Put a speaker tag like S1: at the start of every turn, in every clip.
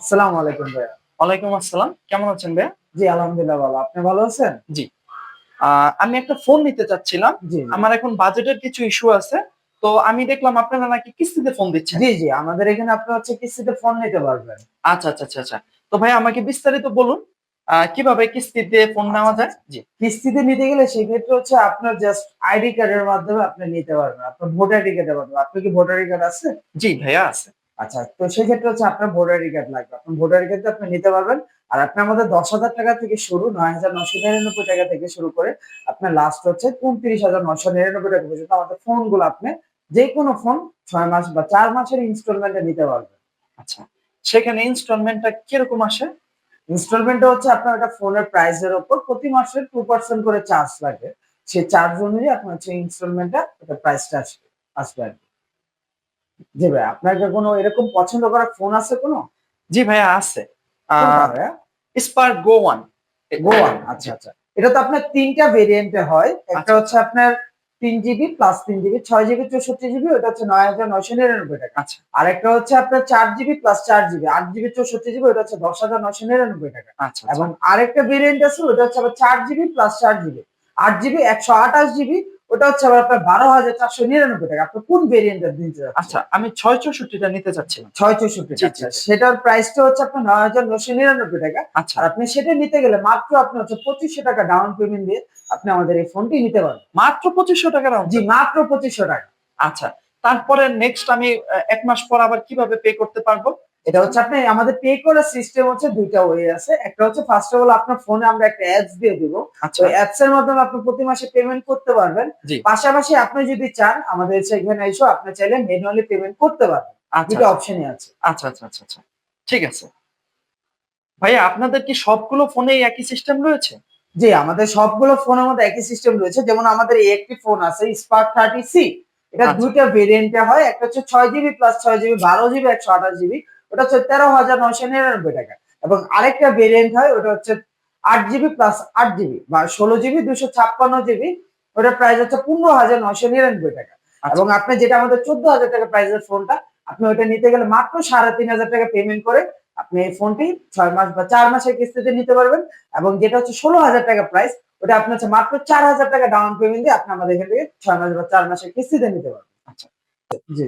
S1: আসসালামু আলাইকুম ভাইয়া।
S2: ওয়ালাইকুম আসসালাম। কেমন আছেন ভাইয়া?
S1: জি আলহামদুলিল্লাহ ভালো। আপনি ভালো আছেন?
S2: জি। আমি একটা ফোন নিতে চাচ্ছিলাম। আমার এখন বাজেটের কিছু ইস্যু আছে। তো আমি দেখলাম আপনারা নাকি কিস্তিতে ফোন দিচ্ছেন।
S1: জি জি আমাদের এখানে আপনি হচ্ছে কিস্তিতে ফোন নিতে পারবেন।
S2: আচ্ছা আচ্ছা আচ্ছা আচ্ছা। তো ভাই আমাকে বিস্তারিত বলুন আহ, কীভাবে কিস্তিতে ফোন নেওয়া যায়? জি।
S1: কিস্তিতে নিতে গেলে সেক্ষেত্রে হচ্ছে আপনার জাস্ট আইডি কার্ডের মাধ্যমে আপনি নিতে পারবেন। আপনার ভোটার আইডি কার্ডের মাধ্যমে। আপনার কি ভোটার আইডি কার্ড আছে?
S2: জি ভাইয়া আছে।
S1: আচ্ছা তো সেক্ষেত্রে হচ্ছে আপনার ভোটার কার্ড লাগবে। আপনার ভোটার আইডি কার্ড আপনি নিতে পারবেন। আর আপনি আমাদের দশ হাজার টাকা থেকে শুরু, নয় হাজার নশো নিরানব্বই টাকা থেকে শুরু করে আপনার লাস্ট হচ্ছে উনত্রিশ হাজার নশো নিরানব্বই টাকা পর্যন্ত আমাদের ফোনগুলো আপনি যে কোনো ফোন ছয় মাস বা চার মাসের ইনস্টলমেন্টে নিতে পারবেন।
S2: আচ্ছা সেখানে ইনস্টলমেন্টটা কীরকম আসে?
S1: ইনস্টলমেন্টটা হচ্ছে আপনার একটা ফোনের প্রাইসের উপর প্রতি মাসে টু পার্সেন্ট করে চার্জ লাগে। সেই চার্জ অনুযায়ী আপনার হচ্ছে ইনস্টলমেন্টটা এটা প্রাইসটা আসবে আসবে আর কি। জি ভাই আপনার কি কোনো এরকম পছন্দ করা ফোন আছে কোনো?
S2: জি ভাইয়া আছে।
S1: কোনটা ভাইয়া?
S2: স্পার্ক গো ওয়ান
S1: আচ্ছা আচ্ছা। এটা তো আপনার তিনটা ভেরিয়েন্টে হয়। একটা
S2: আচ্ছা।
S1: হচ্ছে আপনার তিন জিবি প্লাস তিন জিবি ছয় জিবি চৌষট্টি জিবি ওটা হচ্ছে নয় হাজার নয়শো নিরানব্বই টাকা।
S2: আচ্ছা।
S1: আর একটা হচ্ছে আপনার চার জিবি প্লাস চার জিবি আট জিবি চৌষট্টি জিবি ওটা হচ্ছে দশ হাজার নয়শো নিরানব্বই টাকা।
S2: আচ্ছা
S1: এবং আরেকটা ভেরিয়েন্ট আছে ওটা হচ্ছে আবার চার জিবি প্লাস চার জিবি আট জিবি একশো আঠাশ জিবি ওটা হচ্ছে আবার আপনার বারো হাজার চারশো নিরানব্বই টাকা। আপনি কোন ভেরিয়েন্টের নিতে চাচ্ছেন?
S2: আচ্ছা আমি ছয় চৌষট্টিটা নিতে চাচ্ছিলাম।
S1: ছয় চৌষট্টি আচ্ছা। সেটার প্রাইসটা হচ্ছে আপনার নয় হাজার নশো নিরানব্বই টাকা।
S2: আচ্ছা।
S1: আর আপনি সেটা নিতে গেলে মাত্র আপনি হচ্ছে পঁচিশশো টাকা ডাউন পেমেন্ট দিয়ে আপনি আমাদের এই ফোনটি নিতে পারবেন।
S2: মাত্র পঁচিশশো টাকা দাম
S1: জি মাত্র পঁচিশশো টাকা।
S2: আচ্ছা তারপরে নেক্সট আমি এক মাস পর আবার কীভাবে পে করতে পারব?
S1: এটা হচ্ছে আপনি আমাদের পে করার সিস্টেম হচ্ছে দুইটা ওয়ে আছে। একটা হচ্ছে ফার্স্ট অফ অল আপনার ফোনে আমরা একটা অ্যাপস দিয়ে দিব।
S2: আচ্ছা।
S1: ওই অ্যাপস এর মাধ্যমে আপনি প্রতি মাসে পেমেন্ট করতে পারবেন। পাশাপাশি আপনি যদি চান আমাদের সেখানে এসে আপনি চাইলে ম্যানুয়ালি পেমেন্ট করতে পারবেন।
S2: আচ্ছা
S1: দুটো অপশনই আছে।
S2: আচ্ছা আচ্ছা আচ্ছা আচ্ছা। ঠিক আছে। ভাইয়া আপনাদের কি সবগুলো ফোনে একই সিস্টেম রয়েছে?
S1: জি আমাদের সবগুলো ফোনের মধ্যে একই সিস্টেম রয়েছে। যেমন আমাদের এই একটি ফোন আছে স্পার্ক থার্টি সি এটা
S2: আচ্ছা।
S1: দুইটা ভেরিয়েন্টে হয়। একটা হচ্ছে ছয় জিবি প্লাস ছয় জিবি বারো জিবি একশো আঠাশ জিবি ওটা হচ্ছে তেরো হাজার নয়শো নিরানব্বই টাকা এবং আরেকটা ভেরিয়েন্ট হয় ওটা হচ্ছে আট জিবি প্লাস আট জিবি বা ষোলো জিবি দুশো ছাপ্পান্ন জিবি ওটার প্রাইস হচ্ছে পনেরো হাজার নয়শো নিরানব্বই টাকা
S2: আচ্ছা।
S1: এবং আপনি যেটা আমাদের চোদ্দ হাজার টাকা প্রাইসের ফোনটা আপনি ওটা নিতে গেলে মাত্র সাড়ে তিন হাজার টাকা পেমেন্ট করে আপনি এই ফোনটি ছয় মাস বা চার মাসের কিস্তিতে নিতে পারবেন এবং যেটা হচ্ছে ষোলো হাজার টাকা প্রাইস ওটা আপনার হচ্ছে মাত্র চার হাজার টাকা ডাউন পেমেন্ট দিয়ে আপনি আমাদের এখান থেকে ছয় মাস বা চার মাসের কিস্তিতে নিতে পারবেন
S2: আচ্ছা।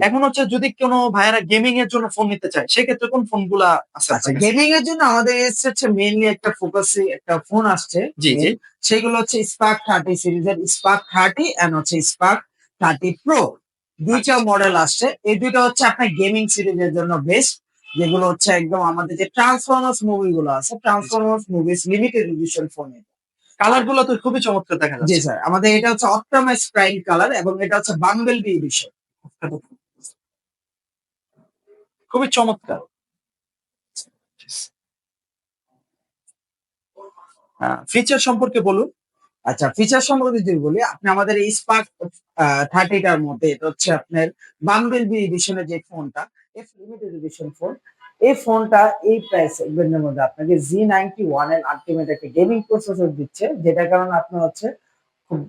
S2: এখন হচ্ছে যদি কোনো ভাইয়ারা গেমিং এর জন্য ফোন নিতে চায় সেক্ষেত্রে কোন ফোনগুলা আছে?
S1: আচ্ছা গেমিং এর জন্য আমাদের এসছে হচ্ছে মেইনলি একটা ফোকাসে একটা ফোন আসছে।
S2: জি, জি।
S1: সেগুলো হচ্ছে স্পার্ক থার্টি সিরিজের স্পার্ক থার্টি এন্ড হচ্ছে স্পার্ক থার্টি প্রো দুইটা
S2: আচ্ছা।
S1: মডেল আসছে। এই দুইটা হচ্ছে আপনার গেমিং সিরিজের জন্য বেস্ট যেগুলো হচ্ছে একদম আমাদের যে ট্রান্সফরমার্স মুভি গুলো আছে ট্রান্সফরমার্স মুভিস লিমিটেড এডিশন ফোনে
S2: কালারগুলো তো খুবই চমৎকার দেখা যাচ্ছে।
S1: জি স্যার আমাদের এটা হচ্ছে অপটামাইজ প্রাইম কালার এবং এটা হচ্ছে বাম্বেল বি এডিশন
S2: খুবই চমৎকার। ফিচার সম্পর্কে বলুন।
S1: আচ্ছা ফিচার সম্পর্কে যদি বলি, আপনি আমাদের এই স্পার্ক থার্টিটার মধ্যে, এটা হচ্ছে আপনার বাম্বেল বি এডিশনের যে ফোনটা এফ লিমিটেড এডিশন ফোন এই ফোনটা এই প্রাইস সেগমেন্টের মধ্যে আপনাকে জি নাইনটি ওয়ানের আলটিমেট একটা গেমিং প্রসেসর দিচ্ছে, যেটার কারণে আপনার হচ্ছে খুব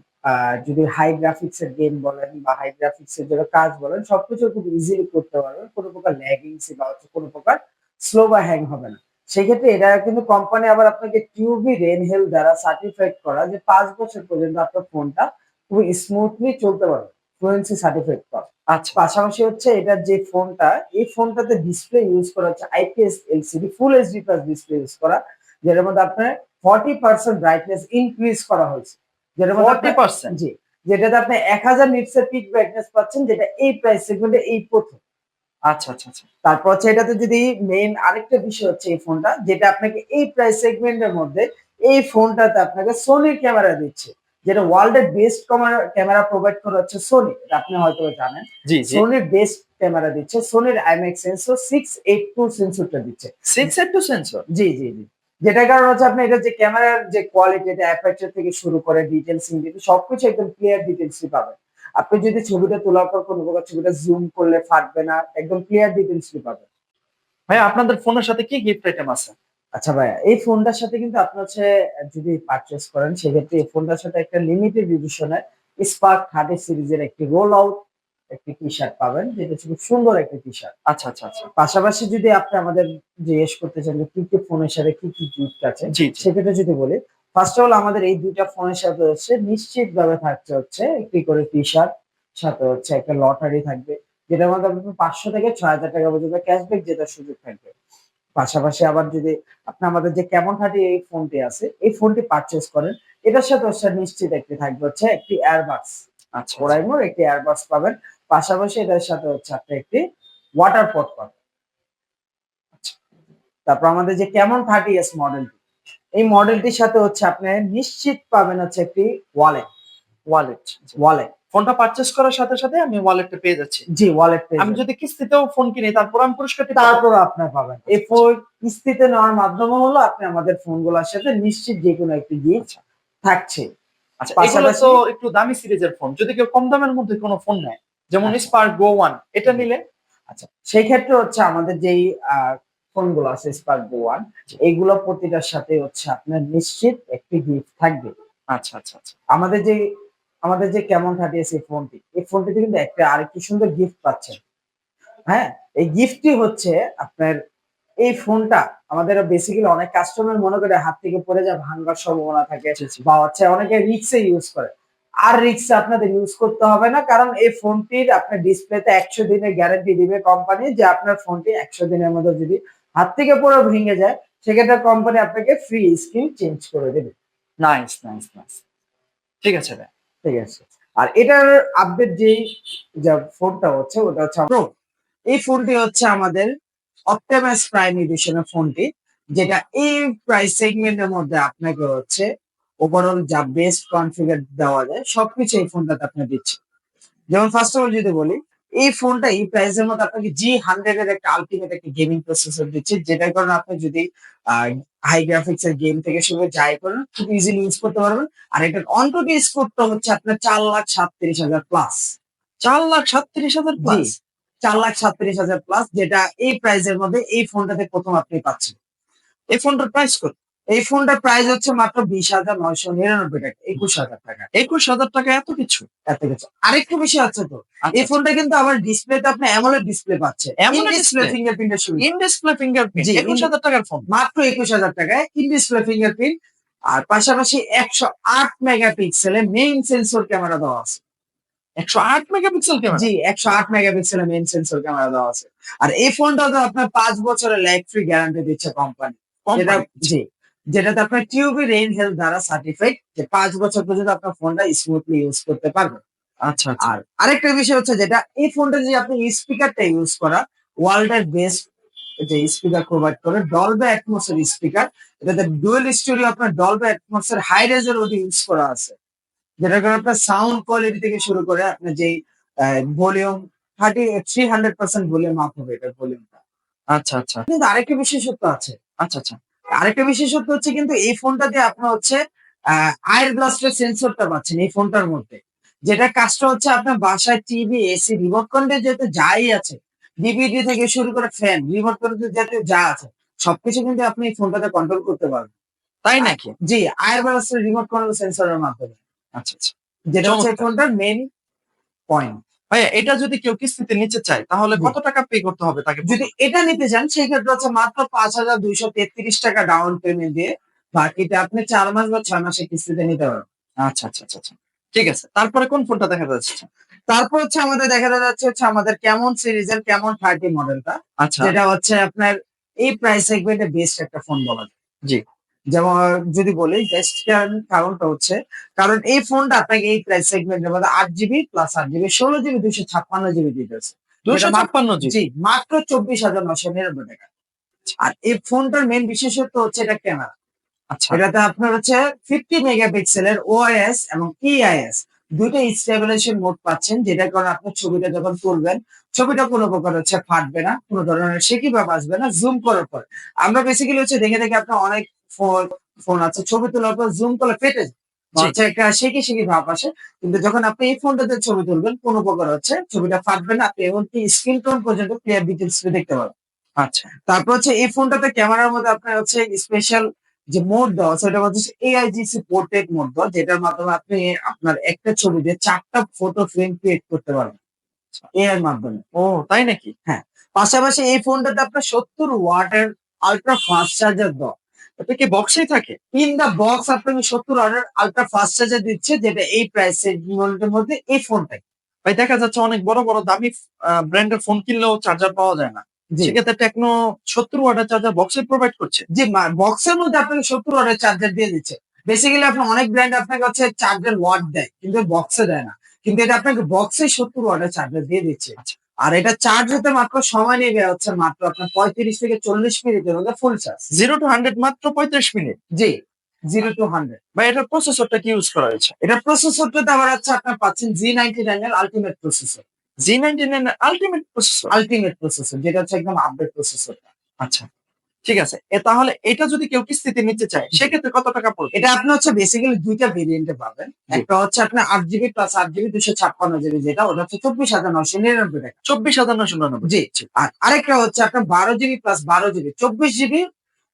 S1: যদি হাই গ্রাফিক্স এর গেম বলেন বা হাই গ্রাফিক্স এর যেটা কাজ বলেন সবকিছু খুব ইজিলি করতে পারবেন। কোনো প্রকার ল্যাগিংস বা হচ্ছে কোনো প্রকার স্লো বা হ্যাং হবে না। সেক্ষেত্রে এটা কিন্তু কোম্পানি আবার আপনাকে টিউবি রেনহেল দ্বারা সার্টিফাইড করা যে পাঁচ বছর পর্যন্ত আপনার ফোনটা খুবই স্মুথলি চলতে পারবে। ফ্লুয়েন্সি সার্টিফাইড করা।
S2: আচ্ছা।
S1: পাশাপাশি হচ্ছে এটার যে ফোনটা এই ফোনটাতে ডিসপ্লে ইউজ করা হচ্ছে IPS LCD full HD plus display use করা যেটার মধ্যে আপনার ফর্টি পার্সেন্ট ব্রাইটনেস ইনক্রিজ করা হয়েছে।
S2: পার্সেন্ট
S1: জি যেটাতে আপনি এক হাজার নিটসের পিক ব্রাইটনেস পাচ্ছেন যেটা এই প্রাইস সেগমেন্টে এই প্রথম।
S2: আচ্ছা আচ্ছা আচ্ছা।
S1: তারপর হচ্ছে এটাতে যদি মেইন আরেকটা বিষয় হচ্ছে এই ফোনটা যেটা আপনাকে এই প্রাইস সেগমেন্টের মধ্যে এই ফোনটাতে আপনাকে সোনির ক্যামেরা দিচ্ছে। যেটা ওয়ার্ল্ডের বেস্ট ক্যামেরা প্রোভাইড করা হচ্ছে সোনি আপনি হয়তো জানেন। সোনির বেস্ট ক্যামেরা দিচ্ছে সোনির IMAX sensor six eight two সেন্সরটা দিচ্ছে।
S2: সিক্স এর টু সেন্সর
S1: জি জি জি। যেটা কারণ হচ্ছে আপনি এটা যে ক্যামেরার যে কোয়ালিটি এটা অ্যাপারচার থেকে শুরু করে ডিটেলস ইন্ডিটেল সবকিছু একদম ক্লিয়ার ডিটেলসই পাবেন। আপনি যদি ছবিটা তোলার পর কোনো প্রকার ছবিটা জুম করলে ফাটবে না একদম ক্লিয়ার ডিটেলসই পাবেন।
S2: ভাই আপনাদের ফোনের সাথে কি গিফট আইটেম আছে?
S1: আচ্ছা ভাইয়া এই ফোনটার সাথে কিন্তু আপনি হচ্ছে যদি পারচেস করেন সেক্ষেত্রে এই ফোনটার সাথে একটা লিমিটেড এডিশনের স্পার্ক থার্টি সিরিজের একটি রোল আউট একটি টি শার্ট পাবেন যেটা হচ্ছে খুব সুন্দর একটি টি শার্ট
S2: আচ্ছা আচ্ছা আচ্ছা।
S1: পাশাপাশি যদি আপনি আমাদের জিজ্ঞেস করতে চান যে কি কি ফোনের সাথে কি কি গিফট আছে সেক্ষেত্রে যদি বলি ফার্স্ট অফ অল আমাদের এই দুইটা ফোনের সাথে হচ্ছে নিশ্চিত ভাবে থাকছে হচ্ছে একটি করে টি শার্ট সাথে হচ্ছে একটা লটারি থাকবে যেটার মধ্যে আপনার পাঁচশো থেকে ছয় হাজার টাকা পর্যন্ত ক্যাশব্যাক জেতার সুযোগ থাকবে। পাশাপাশি আবার যদি আপনি আমাদের যে কেমন থার্টি এই ফোনটি আছে এই ফোনটি পারচেস করেন এটার সাথে হচ্ছে নিশ্চিত একটি থাকবে হচ্ছে একটি এয়ারবাডস
S2: আচ্ছা
S1: ওরাইমোর একটি এয়ারবাডস পাবেন। পাশাপাশি এটার সাথে হচ্ছে আপনি একটি ওয়াটার পট পাবেন। আচ্ছা। তারপর আমাদের যে কেমন থার্টি এস মডেলটি এই মডেলটির সাথে হচ্ছে আপনি নিশ্চিত পাবেন হচ্ছে একটি ওয়ালেট
S2: ওয়ালেট
S1: ওয়ালেট
S2: ফোনটা পারচেস করার সাথে সাথে আমি ওয়ালেটটা পেয়ে যাচ্ছি।
S1: জি ওয়ালেট পেয়ে
S2: আমি যদি কিস্তিতেও ফোন কিনি তারপর আমি পুরস্কারটি।
S1: তারপর আপনার পাবেন। এই ফোন কিস্তিতে নেওয়ার মাধ্যমে হলো আপনি আমাদের ফোনগুলোর সাথে নিশ্চিত যে কোনো একটি গিফট থাকছে।
S2: আচ্ছা এগুলো তো একটু দামি সিরিজের ফোন যদি কেউ কম দামের মধ্যে কোনো ফোন নেয় যেমন। স্পার্ক গো ওয়ান এটা নিলে
S1: আচ্ছা। সেই ক্ষেত্রে হচ্ছে আমাদের যেই ফোনগুলো আছে স্পার্ক গো ওয়ান এইগুলো প্রতিটার সাথে হচ্ছে আপনার নিশ্চিত একটি গিফট থাকবে।
S2: আচ্ছা আচ্ছা আচ্ছা।
S1: আমাদের যে আমাদের যে কেমন থাকে এই ফোনটি এই ফোনটিতে কিন্তু একটা আরেকটি সুন্দর গিফট পাচ্ছেন হ্যাঁ? এই গিফটটি হচ্ছে আপনার এই ফোনটা আমাদের বেসিক্যালি অনেক কাস্টমার মনে করে হাত থেকে পড়ে যা ভাঙার সম্ভাবনা থাকে। বা হচ্ছে অনেকে রিক্সে ইউজ করে। আর রিক্সে আপনাদের ইউজ করতে হবে না কারণ এই ফোনটির আপনার ডিসপ্লেতে একশো দিনের গ্যারান্টি দিবে কোম্পানি যে আপনার ফোনটি একশো দিনের মধ্যে যদি হাত থেকে পড়ে ভেঙে যায় সেক্ষেত্রে কোম্পানি আপনাকে ফ্রি স্ক্রিন চেঞ্জ করে দেবে।
S2: নাইস নাইস নাইস ঠিক আছে ভাই।
S1: ঠিক আছে। আর এটার আপডেট যেই যে ফোনটা হচ্ছে ওটা হচ্ছে প্রো এই ফোনটি হচ্ছে আমাদের অপটিমাস প্রাইম এডিশনের ফোনটি যেটা এই প্রাইস সেগমেন্টের মধ্যে আপনাকে হচ্ছে ওভারঅল যা বেস্ট কনফিগার দেওয়া যায় সবকিছু এই ফোনটাতে আপনি দিচ্ছে। যেমন ফার্স্ট অফ অল যদি বলি এই ফোনটা এই প্রাইসের মধ্যে আপনাকে জি হান্ড্রেড এর একটা আলটিমেট একটা গেমিং প্রসেসর দিচ্ছে যেটার কারণে আপনি যদি হাই গ্রাফিক্স এর গেম থেকে শুরু যাই করেন খুব ইজিলি ইউজ করতে পারবেন। আর এটার অন্টটি স্কোরটা হচ্ছে আপনার চার লাখ সাতত্রিশ হাজার প্লাস
S2: চার লাখ সাতত্রিশ হাজার প্লাস
S1: চার লাখ সাতত্রিশ হাজার প্লাস যেটা এই প্রাইসের মধ্যে এই ফোনটাতে প্রথম আপনি পাচ্ছেন।
S2: এই ফোনটার প্রাইস কত?
S1: এই ফোনটার প্রাইস হচ্ছে মাত্র বিশ হাজার নয়শো নিরানব্বই টাকা একুশ হাজার টাকা।
S2: একুশ হাজার টাকা এত কিছু?
S1: এত কিছু। আরেকটু বেশি আছে তো
S2: আচ্ছা,
S1: এই ফোনটা কিন্তু আবার ডিসপ্লেতে আপনি অ্যামোলেড ডিসপ্লে পাচ্ছে
S2: এমন
S1: ডিসপ্লে? ফিঙ্গারপ্রিন্টের সুবিধা।
S2: ইন ডিসপ্লে ফিঙ্গারপ্রিন্ট একুশ হাজার টাকার ফোন
S1: মাত্র একুশ হাজার টাকায় ইন ডিসপ্লে ফিঙ্গারপ্রিন্ট আর পাশাপাশি একশো আট মেগাপিক্সেলের মেইন সেন্সর ক্যামেরা দেওয়া আছে।
S2: একশো আট মেগাপিক্সেল ক্যামেরা
S1: জি একশো আট মেগাপিক্সেলের মেইন সেন্সর ক্যামেরা দেওয়া আছে। আর এই ফোনটা তো আপনার পাঁচ বছরের লাইফ ফ্রি গ্যারান্টি দিচ্ছে কোম্পানি জি। যেটাতে আপনার টিউবি রেইন হেলথ দ্বারা সার্টিফাইড যে পাঁচ বছর পর্যন্ত আপনার ফোনটা স্মুথলি ইউজ করতে পারবেন
S2: আচ্ছা আচ্ছা।
S1: আর আরেকটা বিষয় হচ্ছে যেটা এই ফোনটা যে আপনি স্পিকারটা ইউজ করা ওয়ার্ল্ড এর বেস্ট যে স্পিকার প্রোভাইড করে ডলবে অ্যাটমসের স্পিকার এটাতে ডুয়েল স্টুডিও আপনার ডলবে অ্যাটমসের হাই রেজের ওটি ইউজ করা আছে। যেটা করে আপনার সাউন্ড কোয়ালিটি থেকে শুরু করে আপনার যেই volume thirty three hundred percent volume up হবে এটার ভলিউমটা
S2: আচ্ছা আচ্ছা।
S1: কিন্তু আরেকটা বিশেষত্ব আছে।
S2: আচ্ছা আচ্ছা।
S1: আরেকটা বিশেষত্ব হচ্ছে কিন্তু এই ফোনটাতে আপনার হচ্ছে আয়ার ব্লাস্টের সেন্সরটা পাচ্ছেন এই ফোনটার মধ্যে। যেটা কাজটা হচ্ছে আপনার বাসায় টিভি এসি রিমোট কন্ট্রোল যেতে যাই আছে ডিভিডি থেকে শুরু করে ফ্যান রিমোট কন্ট্রোল যাতে যা আছে সবকিছু কিন্তু আপনি এই ফোনটাতে কন্ট্রোল করতে পারবেন।
S2: তাই নাকি
S1: জি আয়ার ব্লাস্টের রিমোট কন্ট্রোল সেন্সরের মাধ্যমে।
S2: আচ্ছা আচ্ছা।
S1: যেটা হচ্ছে। ফোনটার মেন পয়েন্ট
S2: ভাইয়া এটা যদি কেউ কিস্তিতে নিতে চায় তাহলে কত টাকা পে করতে হবে তাকে
S1: যদি এটা নিতে চান সেই ক্ষেত্রে হচ্ছে মাত্র পাঁচ হাজার দুইশো তেত্রিশ টাকা ডাউন পেমেন্ট দিয়ে বাকিটা আপনি চার মাস বা ছয় মাসের কিস্তিতে নিতে পারবেন।
S2: আচ্ছা আচ্ছা আচ্ছা আচ্ছা। ঠিক আছে তারপরে কোন ফোনটা দেখা যাচ্ছে?
S1: তারপর হচ্ছে আমাদের দেখা যাচ্ছে হচ্ছে আমাদের কেমন সিরিজের কেমন থার্টি মডেলটা
S2: আচ্ছা।
S1: যেটা হচ্ছে আপনার এই প্রাইস সেগমেন্টে বেস্ট একটা ফোন বলা যায়।
S2: জি।
S1: যেমন যদি বলি বেস্ট কারণটা হচ্ছে কারণ এই ফোনটা আপনাকে এই প্রাইস সেগমেন্টের মধ্যে আট জিবি প্লাস আট জিবি ষোলো জিবি দুশো ছাপ্পান্ন জিবি দিতেছে
S2: দুশো ছাপ্পান্ন জি
S1: মাত্র চব্বিশ হাজার নশো নিরানব্বই টাকা। আর এই ফোনটার মেন বিশেষত্ব হচ্ছে এটা ক্যামেরা
S2: আচ্ছা।
S1: এটাতে আপনার হচ্ছে ফিফটি মেগাপিক্সেলের ওআইএস এবং ইআইএস দুইটা স্টেবিলাইজেশন মোড পাচ্ছেন যেটার কারণে আপনার ছবিটা যখন তুলবেন ছবিটা কোনো প্রকার হচ্ছে ফাটবে না কোনো ধরনের শেকি ভাব আসবে না জুম করার পর। আমরা বেসিক্যালি হচ্ছে দেখে দেখে আপনার অনেক ফোন ফোন আছে ছবি তোলার পর জুম করলে ফেটে। হচ্ছে একটা শেকি শেকি ভাব আসে। কিন্তু যখন আপনি এই ফোনটাতে ছবি তুলবেন কোনো প্রকার হচ্ছে? ছবিটা ফাটবে না আপনি এমনকি স্ক্রিন টোন পর্যন্ত ক্লিয়ার ডিটেলস দেখতে পাবেন।
S2: আচ্ছা।
S1: তারপর হচ্ছে এই ফোনটাতে ক্যামেরার মধ্যে আপনার হচ্ছে স্পেশাল যে মোড দেওয়া আছে ওটা হচ্ছে এআইজিসি পোর্ট্রেট মোড দেওয়া যেটার মাধ্যমে আপনি আপনার একটা ছবি দিয়ে চারটা ফটো ফ্রেম ক্রিয়েট করতে পারবেন। এ এর মাধ্যমে।
S2: ও তাই নাকি? হ্যাঁ।
S1: পাশাপাশি এই ফোনটাতে আপনার সত্তর ওয়াটের আলট্রা ফাস্ট চার্জার দেওয়া।
S2: এটা কি বক্সেই থাকে?
S1: ইন দা বক্স আপনাকে সত্তর ওয়াটের আলট্রা ফাস্ট চার্জার দিচ্ছে যেটা এই প্রাইস সেগমেন্টের মধ্যে এই ফোনটাই
S2: ভাই দেখা যাচ্ছে অনেক বড় বড় দামি ব্র্যান্ডের ফোন কিনলেও চার্জার পাওয়া যায় না। সেক্ষেত্রে টেকনো সত্তর ওয়াটের চার্জার বক্সে প্রোভাইড করছে।
S1: যে বক্সের মধ্যে আপনাকে সত্তর ওয়াটের চার্জার দিয়ে দিচ্ছে। বেসিক্যালি আপনার অনেক ব্র্যান্ড আপনাকে হচ্ছে চার্জার ওয়াট দেয় কিন্তু বক্সে দেয় না। কিন্তু এটা আপনাকে বক্সে সত্তর ওয়াটের চার্জার দিয়ে দিচ্ছে।
S2: আচ্ছা।
S1: আর এটা চার্জ হতে মাত্র সময় নিয়ে নেবে হচ্ছে মাত্র আপনার পঁয়ত্রিশ থেকে চল্লিশ মিনিটের মধ্যে full charge
S2: zero to hundred মাত্র পঁয়ত্রিশ minute.
S1: G zero to hundred
S2: বা এটার প্রসেসরটা কি ইউজ করা হয়েছে?
S1: এটা প্রসেসরটাতে আবার হচ্ছে আপনার পাচ্ছেন জি নাইনটি নাইন এর ultimate processor
S2: G ninety nine ultimate processor
S1: ultimate processor যেটা হচ্ছে একদম আপডেট প্রসেসর
S2: আচ্ছা। ঠিক আছে? তাহলে এটা যদি কেউ কিস্তিতে নিতে চায় সেক্ষেত্রে কত টাকা পড়বে?
S1: এটা আপনি হচ্ছে বেসিক্যালি দুইটা ভেরিয়েন্টে পাবেন। একটা হচ্ছে আপনার আট জিবি প্লাস আট জিবি দুশো ছাপ্পান্ন জিবি যেটা ওটা হচ্ছে চব্বিশ হাজার নশো নিরানব্বই টাকা।
S2: চব্বিশ হাজার নশো নিরানব্বই।
S1: জি। আর আরেকটা হচ্ছে আপনার বারো জিবি প্লাস বারো জিবি চব্বিশ জিবি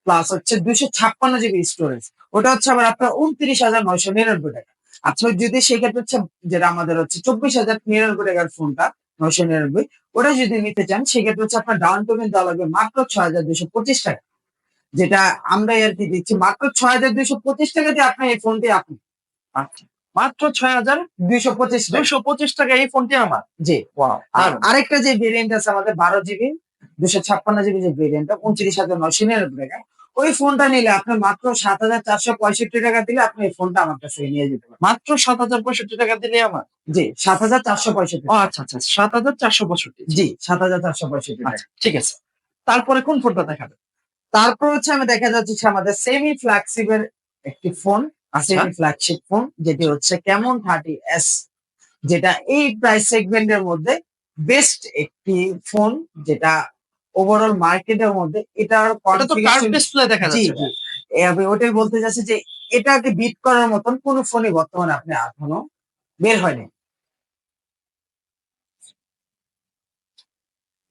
S1: প্লাস হচ্ছে দুশো ছাপ্পান্ন জিবি স্টোরেজ ওটা হচ্ছে আবার আপনার উনত্রিশ হাজার নয়শো নিরানব্বই টাকা। আচ্ছা যদি সেক্ষেত্রে হচ্ছে যেটা আমাদের হচ্ছে চব্বিশ হাজার নিরানব্বই টাকার ফোনটা নয়শো নিরানব্বই। ওটা যদি নিতে চান সেক্ষেত্রে হচ্ছে আপনার ডাউন পেমেন্ট দেওয়া লাগবে মাত্র ছয় হাজার দুশো পঁচিশ টাকা। যেটা আমরা আর কি দিচ্ছি মাত্র ছয় হাজার দুশো পঁচিশ টাকা দিয়ে আপনার এই ফোনটি আপনি
S2: মাত্র ছয় হাজার
S1: দুইশো পঁচিশ
S2: দুশো পঁচিশ টাকা এই ফোনটি আমার?
S1: জি। আর আরেকটা যে ভেরিয়েন্ট আছে আমাদের বারো জিবি দুশো ছাপ্পান্ন জিবি যে ভেরিয়েন্টটা উনত্রিশ হাজার নয়শো নিরানব্বই টাকা। ওই ফোনটা নিলে আপনার মাত্র সাত হাজার চারশো পঁয়ষট্টি টাকা দিলে আপনি এই ফোনটা আমার কাছে নিয়ে যেতে পারেন।
S2: মাত্র সাত হাজার পঁয়ষট্টি টাকা দিলে আমার?
S1: জি সাত হাজার চারশো পঁয়ষট্টি
S2: আচ্ছা আচ্ছা সাত হাজার চারশো পঁয়ষট্টি
S1: জি সাত হাজার চারশো পঁয়ষট্টি
S2: আচ্ছা ঠিক আছে। তারপরে কোন ফোনটা দেখাবে
S1: তারপর হচ্ছে আমি দেখা যাচ্ছে আমাদের সেমি ফ্ল্যাগশিপের একটি ফোন
S2: আচ্ছা।
S1: সেমি ফ্ল্যাগশিপ ফোন যেটি হচ্ছে কেমন থার্টি এস যেটা এই প্রাইস সেগমেন্টের মধ্যে বেস্ট একটি ফোন যেটা ওভারঅল মার্কেটের মধ্যে এটার
S2: দেখা যাচ্ছে।
S1: আমি ওটাই বলতে চাচ্ছি যে এটাকে বিট করার মতন কোন ফোনই বর্তমানে আপনি এখনও বের হয়নি।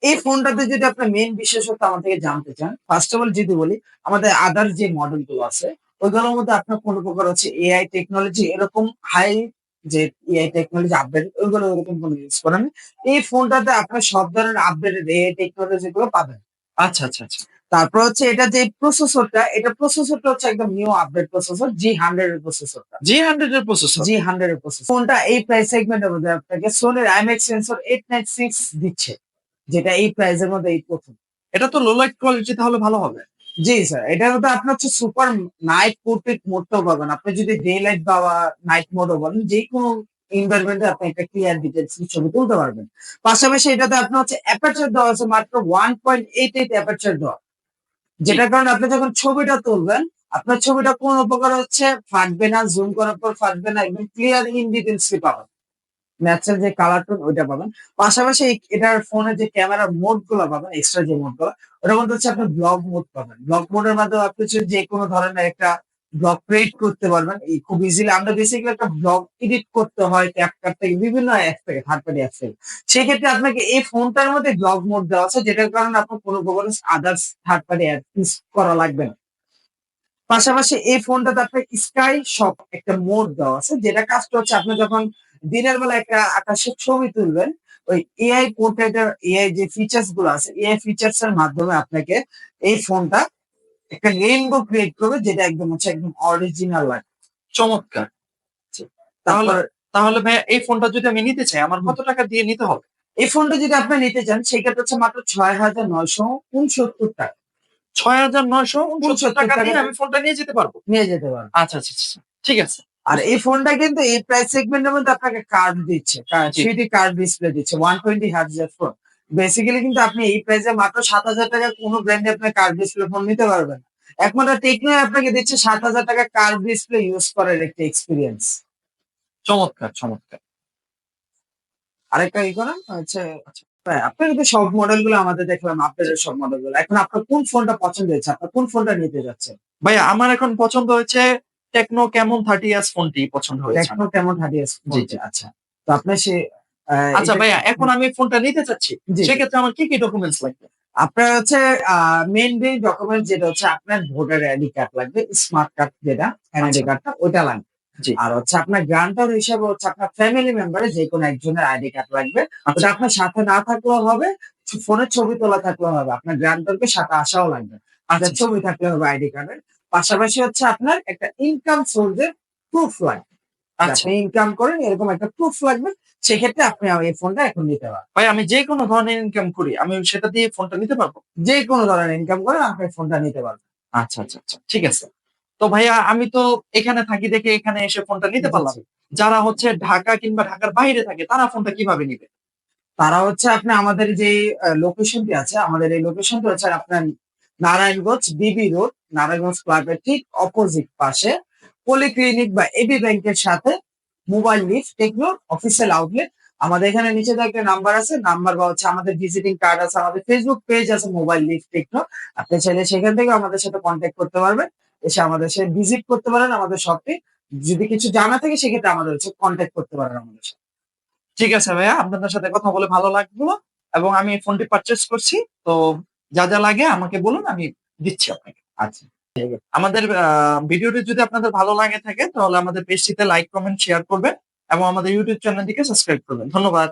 S1: এই ফোনটাতে যদি আপনার মেইন বিশেষত্ব আমার থেকে জানতে চান ফার্স্ট অফ অল যদি বলি আমাদের আদার যে মডেলগুলো আছে ওইগুলোর মধ্যে আপনার কোনো প্রকার হচ্ছে এআই টেকনোলজি এরকম হাই যে এআই টেকনোলজি আপডেট ওইগুলো এরকম কোনো ইউজ করেন না। এই ফোনটাতে আপনার সব ধরনের আপডেটেড এআই টেকনোলজি গুলো পাবেন।
S2: আচ্ছা আচ্ছা আচ্ছা।
S1: তারপর হচ্ছে এটা যে প্রসেসরটা এটা প্রসেসরটা হচ্ছে একদম new update processor G hundred এর প্রসেসরটা
S2: জি হান্ড্রেড এর প্রসেসর
S1: জি হান্ড্রেড এর প্রসেসর ফোনটা এই প্রাইস সেগমেন্টের মধ্যে আপনাকে সোনির IMX sensor eight nine six দিচ্ছে যেটা এই প্রাইসের মধ্যে এই প্রথম।
S2: এটা তো লো লাইট কোয়ালিটি তাহলে ভালো হবে।
S1: জি স্যার এটা মধ্যে আপনার হচ্ছে সুপার নাইট পোর্ট্রেট মোডটাও পাবেন। আপনি যদি ডে লাইট বা নাইট মোডও বলেন যে কোনো এনভায়রনমেন্টে আপনি একটা ক্লিয়ার ডিটেলস ছবি তুলতে পারবেন। পাশাপাশি এটাতে আপনার হচ্ছে অ্যাপারচার দেওয়া আছে মাত্র one point eight eight aperture দেওয়া। যেটার কারণে আপনি যখন ছবিটা তুলবেন, আপনার ছবিটা কোন উপকার হচ্ছে ফাটবে না জুম করার পর ফাটবে না, একদম ক্লিয়ার ইন ডিটেলসই পাবেন। ন্যাচারাল যে কালার টোন ওইটা পাবেন। পাশাপাশি এটার ফোনের যে ক্যামেরার মোডগুলো পাবেন এক্সট্রা যে মোডগুলো ওটার মধ্যে হচ্ছে আপনি ব্লগ মোড পাবেন। ব্লগ মোডের মাধ্যমে আপনি হচ্ছে যে কোনো ধরনের একটা ব্লগ ক্রিয়েট করতে পারবেন। এই খুব ইজিলি আমরা বেসিক্যালি একটা ব্লগ এডিট করতে হয় ক্যাপকাট থেকে বিভিন্ন অ্যাপ থেকে থার্ড পার্টি অ্যাপ থেকে। সেক্ষেত্রে আপনাকে এই ফোনটার মধ্যে ব্লগ মোড দেওয়া আছে, যেটার কারণে আপনার কোনো প্রকার others third party app use করা লাগবে না। পাশাপাশি এই ফোনটাতে আপনার স্কাই শপ একটা মোড দেওয়া আছে, যেটা কাজটা হচ্ছে আপনি যখন দিনের বেলা একটা আকাশের ছবি তুলবেন। ওই এআই পোর্ট্রেটের এআই যে ফিচার্সগুলো আছে এআই ফিচার্স এর মাধ্যমে আপনাকে এই ফোনটা একটা রেইনবো ক্রিয়েট করবে যেটা একদম হচ্ছে একদম অরিজিনাল লাগে।
S2: চমৎকার।
S1: তাহলে
S2: তাহলে এই ফোনটা যদি আমি নিতে চাই আমার কত টাকা দিয়ে নিতে হবে?
S1: এই ফোনটা যদি আপনি নিতে চান সেক্ষেত্রে হচ্ছে মাত্র ছয় হাজার নয়শো উনসত্তর টাকা।
S2: ছয় হাজার নয়শো উনসত্তর টাকা দিয়ে আমি ফোনটা নিয়ে যেতে পারব?
S1: নিয়ে যেতে পারেন
S2: আচ্ছা আচ্ছা আচ্ছা। ঠিক আছে।
S1: আর এই ফোনটা কিন্তু এই প্রাইস সেগমেন্টের মধ্যে আপনাকে কার্ড দিচ্ছে। থ্রিডি কার্ড ডিসপ্লে দিচ্ছে ওয়ান টোয়েন্টি হার্জের ফোন বেসিক্যালি কিন্তু আপনি এই প্রাইসে মাত্র সাত হাজার টাকা কোনো ব্র্যান্ডে আপনার কার্ড ডিসপ্লে ফোন নিতে পারবেন না। একমাত্র টেকনো আপনাকে দিচ্ছে সাত হাজার টাকা কার্ড ডিসপ্লে ইউজ করার একটা এক্সপিরিয়েন্স
S2: চমৎকার চমৎকার।
S1: আরেকটা কি করেন হচ্ছে হ্যাঁ, আপনার কিন্তু সব মডেলগুলো আমাদের দেখলাম আপনাদের সব মডেলগুলো এখন আপনার কোন ফোনটা পছন্দ হয়েছে? আপনার কোন ফোনটা নিতে যাচ্ছেন?
S2: ভাইয়া আমার এখন পছন্দ হয়েছে টেকনো কেমন থার্টি ইয়ার্স ফোনটি পছন্দ হয়েছে?
S1: টেকনো কেমন থার্টি
S2: জি, জি।
S1: আচ্ছা। তো আপনার সে
S2: আচ্ছা ভাইয়া এখন আমি ফোনটা নিতে চাচ্ছি। সেক্ষেত্রে আমার কি কি ডকুমেন্টস লাগবে?
S1: আপনার হচ্ছে মেইন মেইন ডকুমেন্ট যেটা হচ্ছে আপনার ভোটার আইডি কার্ড লাগবে স্মার্ট কার্ড যেটা এনআইডি কার্ডটা ওইটা লাগবে। আর হচ্ছে আপনার গ্রান্টার হিসাবে হচ্ছে আপনার ফ্যামিলি মেম্বারে যে কোনো একজনের আইডি কার্ড লাগবে।
S2: আচ্ছা।
S1: ওটা আপনার সাথে না থাকলেও হবে ফোনের ছবি তোলা থাকলেও হবে। আপনার গ্রান্টারকে সাথে আসাও লাগবে।
S2: আচ্ছা।
S1: ছবি থাকলে হবে আইডি কার্ডের পাশাপাশি হচ্ছে আপনার একটা ইনকাম সোর্সের প্রুফ লাগবে।
S2: আচ্ছা।
S1: আপনি ইনকাম করেন এরকম একটা প্রুফ লাগবে সেক্ষেত্রে আপনি এই ফোনটা এখন নিতে পারবেন।
S2: ভাই আমি যে কোনো ধরনের ইনকাম করি আমি সেটা দিয়ে ফোনটা নিতে পারব?
S1: যে কোনো ধরনের ইনকাম করেন আপনি ফোনটা নিতে পারবেন।
S2: আচ্ছা আচ্ছা আচ্ছা ঠিক আছে। তো ভাইয়া আমি তো এখানে থাকি দেখে এখানে এসে ফোনটা নিতে পারলাম। যারা হচ্ছে ঢাকা কিংবা ঢাকার বাইরে থাকে তারা ফোনটা কীভাবে নিবে?
S1: তারা হচ্ছে আপনি আমাদের যে লোকেশনটি আছে আমাদের এই লোকেশনটি হচ্ছে আপনার নারায়ণগঞ্জ বিবি রোড নারায়ণগঞ্জ ক্লাবের ঠিক অপোজিট পাশে পলিক্লিনিক বা এবি ব্যাংকের সাথে mobile lift techno official outlet আমাদের এখানে নিচে একটা নাম্বার আছে নাম্বার বা হচ্ছে আমাদের ভিজিটিং কার্ড আছে, আমাদের ফেসবুক পেজ আছে মোবাইল লিফট টেকনো আপনি চাইলে সেখান থেকে আমাদের সাথে কন্ট্যাক্ট করতে পারবেন। এসে আমাদের সাথে ভিজিট করতে পারেন আমাদের শপে যদি কিছু জানা থাকে সেক্ষেত্রে আমাদের হচ্ছে কন্ট্যাক্ট করতে পারেন আমাদের সাথে।
S2: ঠিক আছে ভাইয়া, আপনাদের সাথে কথা বলে ভালো লাগল এবং আমি ফোনটি পারচেস করছি। তো যা যা লাগে আমাকে বলুন, আমি দিচ্ছি আপনাকে।
S1: আচ্ছা।
S2: আমাদের ভিডিওটি যদি আপনাদের ভালো লাগে থাকে, তাহলে আমাদের পেজটিতে লাইক কমেন্ট শেয়ার করবেন এবং আমাদের ইউটিউব চ্যানেলটিকে সাবস্ক্রাইব করবেন। ধন্যবাদ।